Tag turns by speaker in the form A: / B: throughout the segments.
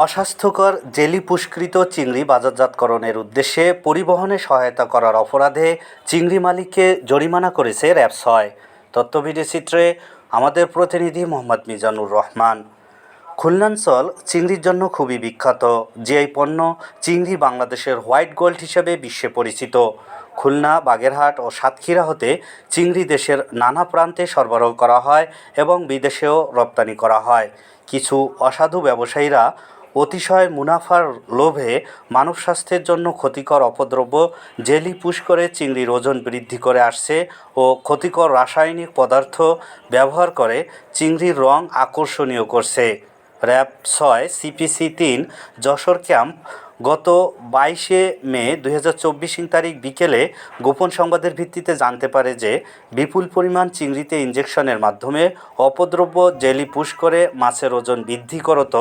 A: অস্বাস্থ্যকর জেলি পুষ্কৃত চিংড়ি বাজারজাতকরণের উদ্দেশ্যে পরিবহনে সহায়তা করার অপরাধে চিংড়ি মালিককে জরিমানা করেছে র্যাব ছয় তথ্যভিডি চিত্রে আমাদের প্রতিনিধি মোহাম্মদ মিজানুর রহমান। খুলনাঞ্চল চিংড়ির জন্য খুবই বিখ্যাত। যে এই পণ্য চিংড়ি বাংলাদেশের হোয়াইট গোল্ড হিসেবে বিশ্বে পরিচিত। খুলনা, বাগেরহাট ও সাতক্ষীরা হতে চিংড়ি দেশের নানা প্রান্তে সরবরাহ করা হয় এবং বিদেশেও রপ্তানি করা হয়। কিছু অসাধু ব্যবসায়ীরা অতিশয় মুনাফার লোভে মানব স্বাস্থ্যের জন্য ক্ষতিকর অপদ্রব্য, জেলি পুশ করে চিংড়ির ওজন বৃদ্ধি করে আসছে ও ক্ষতিকর রাসায়নিক পদার্থ ব্যবহার করে চিংড়ির রং আকর্ষণীয় করছে। র্যাব ছয় সিপিসি তিন, যশোর ক্যাম্প। গত বাইশে মে দুই হাজার তারিখ বিকেলে গোপন সংবাদের ভিত্তিতে জানতে পারে যে, বিপুল পরিমাণ চিংড়িতে ইঞ্জেকশনের মাধ্যমে অপদ্রব্য, জেলি পুশ করে মাছের ওজন বৃদ্ধি করত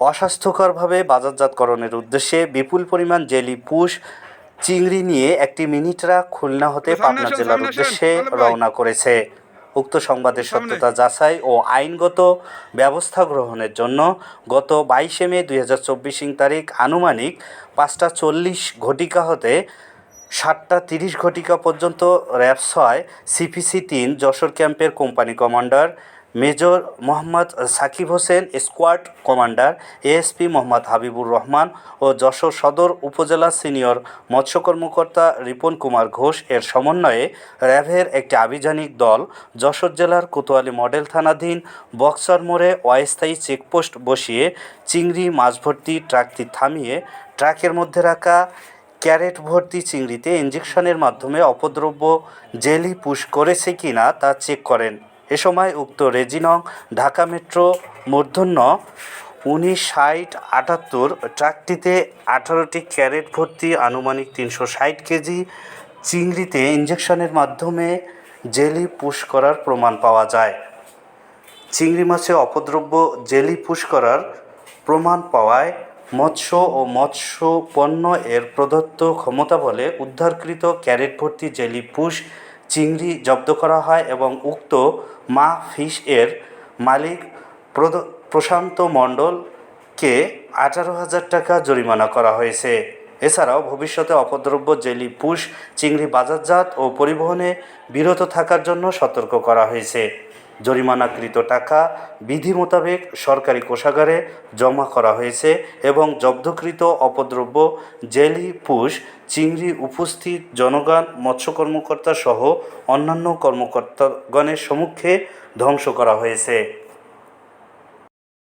A: অস্বাস্থ্যকরভাবে বাজারজাতকরণের উদ্দেশ্যে বিপুল পরিমাণ জেলি পুশ চিংড়ি নিয়ে একটি মিনি ট্রাক খুলনা হতে পাবনা জেলার উদ্দেশ্যে রওনা করেছে। উক্ত সংবাদের সত্যতা যাচাই ও আইনগত ব্যবস্থা গ্রহণের জন্য গত বাইশে মে দুই হাজার চব্বিশ তারিখ আনুমানিক পাঁচটা চল্লিশ ঘটিকা হতে সাতটা তিরিশ ঘটিকা পর্যন্ত র্যাব ছয় সিপিসি তিন যশোর ক্যাম্পের company commander major Mohammad Sakib Hossain, squad commander, ASP Mohammad Habibur Rahman ও যশোর সদর উপজেলা সিনিয়র মৎস্য কর্মকর্তা রিপন কুমার ঘোষ এর সমন্বয়ে র্যাভের একটি আভিযানিক দল যশোর জেলার কোতোয়ালি মডেল থানাধীন বক্সার মোড়ে অস্থায়ী চেকপোস্ট বসিয়ে চিংড়ি মাছ ভর্তি ট্রাকটি থামিয়ে ট্রাকের মধ্যে রাখা ক্যারেট ভর্তি চিংড়িতে ইঞ্জেকশনের মাধ্যমে অপদ্রব্য জেলি পুশ করেছে কিনা তা চেক করেন। এ সময় উক্ত রেজিনং ঢাকা মেট্রো মূর্ধন্য উনিশ ষাট আটাত্তর ট্রাকটিতে আঠারোটি ক্যারেট ভর্তি আনুমানিক তিনশো ষাট কেজি চিংড়িতে ইঞ্জেকশনের মাধ্যমে জেলি পুশ করার প্রমাণ পাওয়া যায়। চিংড়ি মাছে অপদ্রব্য জেলি পুশ করার প্রমাণ পাওয়ায় মৎস্য ও মৎস্য পণ্য এর প্রদত্ত ক্ষমতা বলে উদ্ধারকৃত ক্যারেট ভর্তি জেলি পুশ চিংড়ি জব্দ করা হয় এবং উক্ত মা ফিশ এর মালিক প্রশান্ত মণ্ডলকে আঠারো হাজার টাকা জরিমানা করা হয়েছে। এছাড়াও ভবিষ্যতে অপদ্রব্য জেলি পুষ চিংড়ি বাজারজাত ও পরিবহনে বিরত থাকার জন্য সতর্ক করা হয়েছে। জরিমানাকৃত টাকা বিধি মোতাবেক সরকারি কোষাগারে জমা করা হয়েছে এবং জব্দকৃত অপদ্রব্য জেলি, পুষ, চিংড়ি, উপস্থিত জনগণ, মৎস্য কর্মকর্তা সহ অন্যান্য কর্মকর্তাগণের সম্মুখে ধ্বংস করা হয়েছে।